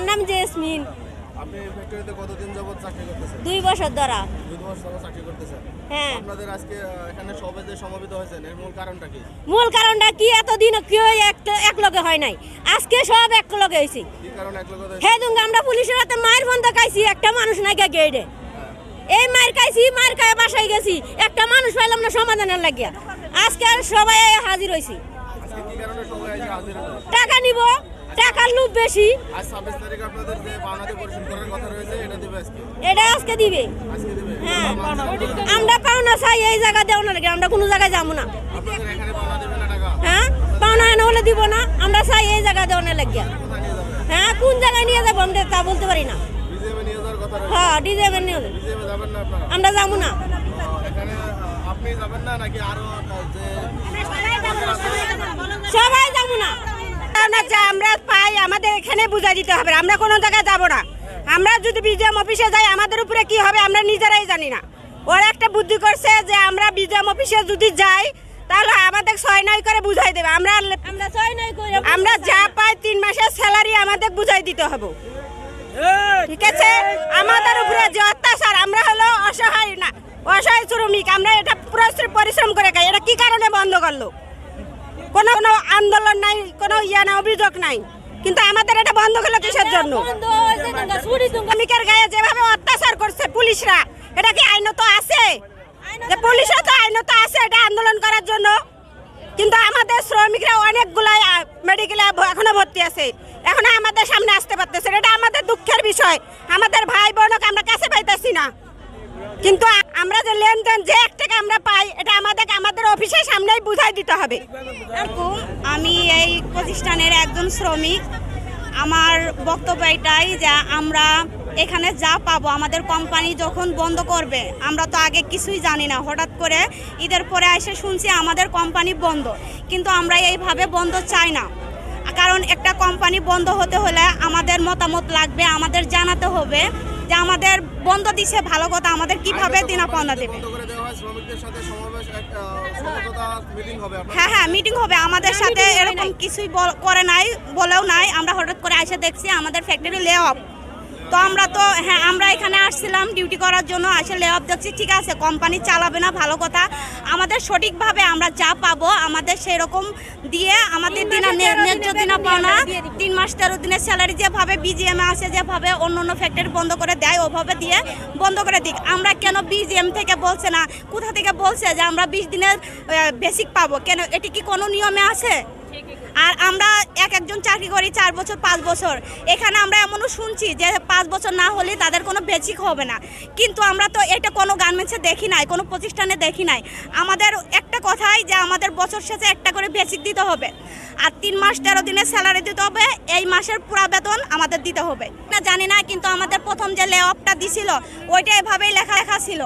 আমার নাম জেসমিন। আপনি ফ্যাক্টরিতে কতদিন যাবত চাকরি করতেছেন? দুই বছর ধরা। দুই মাস যাবত চাকরি করতেছেন। হ্যাঁ। আপনাদের আজকে এখানে সবে যে সমবেত হয়েছেন এর মূল কারণটা কি? মূল কারণটা কি? এতদিন কেউ একটা এক লগে হয় নাই। আজকে সব এক লগে হয়েছে। কি কারণ এক লোক হে দুঙ্গ আমরা পুলিশের হাতে মায়ের বন্ধ খাইছি একটা মানুষ নাই গেড়ে এই মায়ের খাইছি মায়ের খাই বাসায় গেছি একটা মানুষ পাইলাম না সমাধানের লাগিয়া। আজকে সবাই হাজির হলো টাকা নিব। টাকার লোভ বেশি। এটা আজকে? দিবে। হ্যাঁ। আমরা পাওনা চাই এই জায়গা দেও না আমরা কোনো জায়গায় যাব না। হ্যাঁ? পাওনা এনে হলে দিব না। আমরা চাই এই জায়গা দেওয়া না লাগিয়া। হ্যাঁ কোন জায়গায় নিয়ে যাব আমরা তা বলতে পারি না। হ্যাঁ নিয়ে আপনারা? আমরা যাব না। সবাই যাব না। না যা আমরা পাই আমাদের এখানে বুঝাই দিতে হবে। আমরা কোনো জায়গায় যাব না। আমরা যদি বিজিএম অফিসে যাই আমাদের উপরে কি হবে আমরা নিজেরাই জানি না। ওরা একটা বুদ্ধি করছে যে আমরা বিজিএম অফিসে যদি যাই তাহলে আমাদের ছয় নয় করে বুঝাই দেবে। আমরা আমরা ছয় নয় করে আমরা যা পাই তিন মাসের স্যালারি আমাদের বুঝাই দিতে হবে। ঠিক আছে? আমাদের উপরে যে অত্যাচার আমরা হলো অসহায় না অসহায় শ্রমিক। আমরা এটা পুরো পরিশ্রম করে খাই। এটা কি কারণে বন্ধ করল? কোনো কোনো আন্দোলন নাই কোনো ইয়া নাই অভিযোগ নাই। কিন্তু আমাদের এটা বন্ধ করল কিসের জন্য। শ্রমিকের গায়ে যেভাবে অত্যাচার করছে পুলিশরা এটা কি আইনত আছে? যে পুলিশরা তো আইনত আছে এটা আন্দোলন করার জন্য। কিন্তু আমাদের শ্রমিকরা অনেকগুলাই মেডিকেলে এখনও ভর্তি আছে। এখনও আমাদের সামনে আসতে পারতেছে না। এটা আমাদের দুঃখের বিষয়। আমাদের ভাই বোনকে আমরা কাছে পাইতেছি না। কিন্তু আমরা যে লেনদেন, যে এক টাকা আমরা পাই, এটা আমাদের আমাদের অফিসের সামনেই বুঝাই দিতে হবে। এরকম আমি এই প্রতিষ্ঠানের একজন শ্রমিক। আমার বক্তব্য এটাই যে আমরা এখানে যা পাবো, আমাদের কোম্পানি যখন বন্ধ করবে, আমরা তো আগে কিছুই জানি না। হঠাৎ করে ঈদের পরে এসে শুনছি আমাদের কোম্পানি বন্ধ। কিন্তু আমরা এইভাবে বন্ধ চাই না। কারণ একটা কোম্পানি বন্ধ হতে হলে আমাদের মতামত লাগবে, আমাদের জানাতে হবে। যে আমাদের বন্ধ দিছে ভালো কথা আমাদের কীভাবে দিনা পন্দা দেবে? হয় শ্রমিকদের সাথে সমাবেশ একটা সমঝোতা মিটিং হবে আপনার হ্যাঁ হ্যাঁ মিটিং হবে। আমাদের সাথে এরকম কিছুই বল- করে নাই বলেও নাই। আমরা হঠাৎ করে এসে দেখছি আমাদের ফ্যাক্টরি লে অফ তো আমরা তো হ্যাঁ আমরা এখানে আসছিলাম ডিউটি করার জন্য এসে লে অফ দেখছি ঠিক আছে কোম্পানি চালাবে না ভালো কথা। আমাদের সঠিকভাবে আমরা যা পাবো আমাদের সেরকম দিয়ে আমাদের দিনা নে- ন্যায্য দিনা পাওনা তিন মাস তেরো দিনের স্যালারি যেভাবে বিজিএম আসে যেভাবে অন্য অন্য ফ্যাক্টরি বন্ধ করে দেয় ওভাবে দিয়ে বন্ধ করে দিক। আমরা কেন বিজিএম থেকে বলছে না? কোথা থেকে বলছে যে আমরা বিশ দিনের বেসিক পাবো? কেন? এটি কি কোনো নিয়মে আছে? আর আমরা চাকরি করি চার বছর, পাঁচ বছর। এখানে আমরা এমনও শুনছি যে পাঁচ বছর না হলে তাদের কোনো বেসিক হবে না। কিন্তু আমরা তো এটা কোনো গার্মেন্টসে দেখি নাই, কোনো প্রতিষ্ঠানে দেখি নাই। আমাদের একটা কথাই যে আমাদের বছর শেষে একটা করে বেসিক দিতে হবে। আর তিন মাস তেরো দিনের স্যালারি দিতে হবে, এই মাসের পুরা বেতন আমাদের দিতে হবে। না জানি না, কিন্তু আমাদের প্রথম যে লে অফটা দিছিল, ওইটা এভাবেই লেখা লেখা ছিল।